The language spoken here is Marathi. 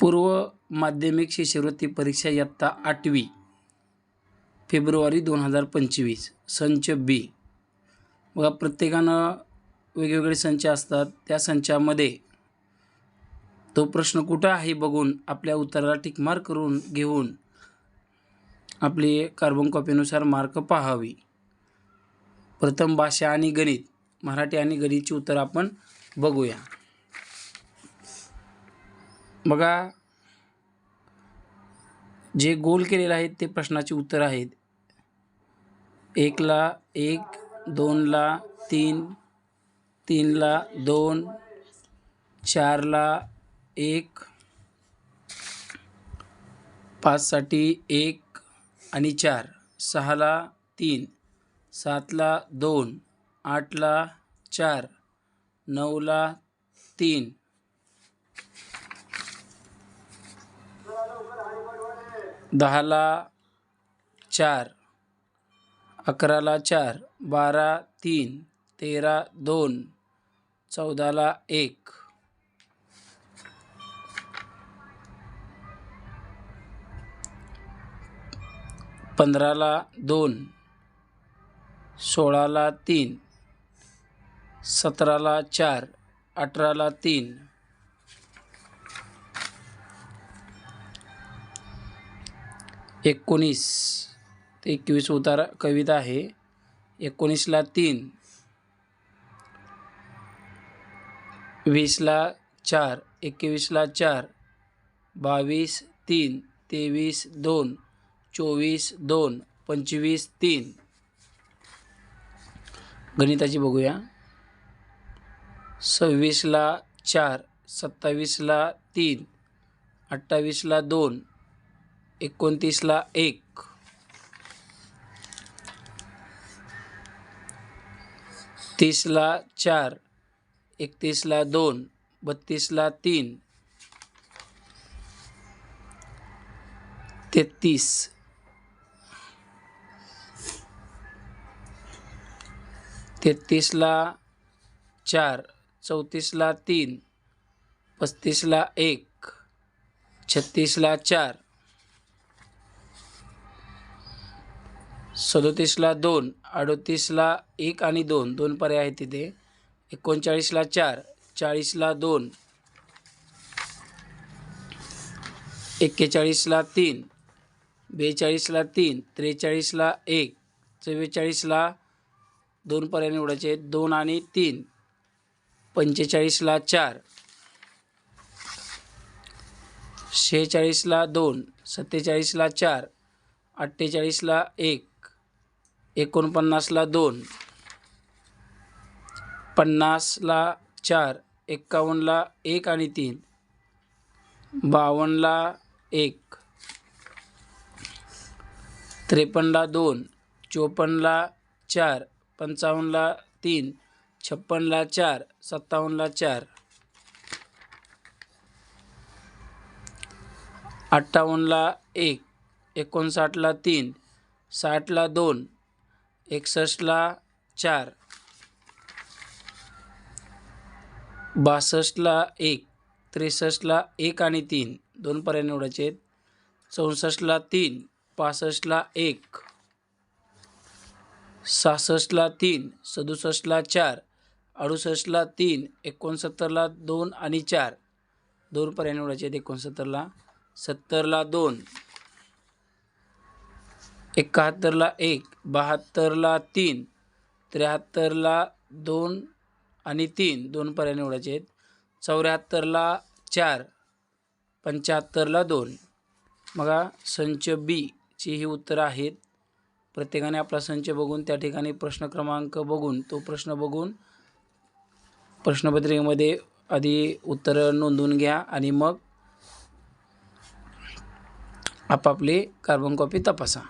पूर्व माध्यमिक शिष्यवृत्ती परीक्षा इयत्ता आठवी फेब्रुवारी दोन हजार पंचवीस संच बी. बघा प्रत्येकानं वेगवेगळे संच असतात. त्या संचामध्ये तो प्रश्न कुठं आहे बघून आपल्या उत्तराला टिकमार करून घेऊन आपली कार्बन कॉपीनुसार मार्क पाहावी. प्रथम भाषा आणि गणित मराठी आणि गणितची उत्तरं आपण बघूया. बघा जे गोल केलेले आहेत ते प्रश्नाचे उत्तर आहेत. एकला एक दोनला तीन तीनला दोन चारला एक पाचसाठी एक आणि चार सहाला तीन सातला दोन आठला चार नऊला तीन. दहाला चार अकराला चार बारा तीन तेरा दोन चौदाला एक. पंधराला दोन सोळाला तीन सतराला चार अठराला तीन. एकोणीस. ते एकवीस उतारा कविता आहे. एकोणीसला तीन. वीसला चार. एकवीसला चार. बावीस तीन. तेवीस दोन. चोवीस दोन. पंचवीस तीन. गणिताची बघूया. सव्वीसला चार. सत्तावीसला तीन. अठ्ठावीसला दोन. एकोणतीसला एक. तीसला चार. एकतीसला दोन. बत्तीसला तीन. तेहतीस. तेहतीसला चार. चौतीसला तीन. पस्तीसला एक. छत्तीसला चार. सदोतीसला दोन अडोतीसला एक आणि दोन दोन पर्याय आहेत तिथे. एकोणचाळीसला चार चाळीसला दोन. एक्केचाळीसला तीन बेचाळीसला तीन त्रेचाळीसला एक चव्वेचाळीसला दोन पर्याय निवडायचे आहेत. दोन आणि तीन. पंचेचाळीसला चार. शेहेचाळीसला दोन सत्तेचाळीसला चार अठ्ठेचाळीसला एक. एकोणपन्नासला दोन पन्नासला चार एक्कावन्नला एक आणि तीन बावन्नला एक त्रेपन्नला दोन चोपन्नला चार पंचावन्नला तीन छप्पन्नला चार सत्तावन्नला चार अठ्ठावन्नला एक एकोणसाठला तीन साठला दोन एकसष्टला चार. बासष्टला एक त्रेसष्टला एक आणि तीन. दोन पर्याय निवडायचे आहेत. चौसष्टला तीन पासष्टला एक. सहासष्टला तीन सदुसष्टला चार अडुसष्टला तीन एकोणसत्तरला दोन आणि चार. दोन पर्याय निवडायचे आहेत एकोणसत्तरला. सत्तरला दोन. एकाहत्तरला एक बहात्तरला तीन त्र्याहत्तरला दोन आणि तीन दोन पर्याय निवडायचे आहेत. चौऱ्याहत्तरला चार पंच्याहत्तरला दोन. बघा संच बीची ही उत्तरं आहेत. प्रत्येकाने आपला संच बघून त्या ठिकाणी प्रश्न क्रमांक बघून तो प्रश्न बघून प्रश्नपत्रिकेमध्ये आधी उत्तरं नोंदवून घ्या आणि मग आपापली कार्बन कॉपी तपासा.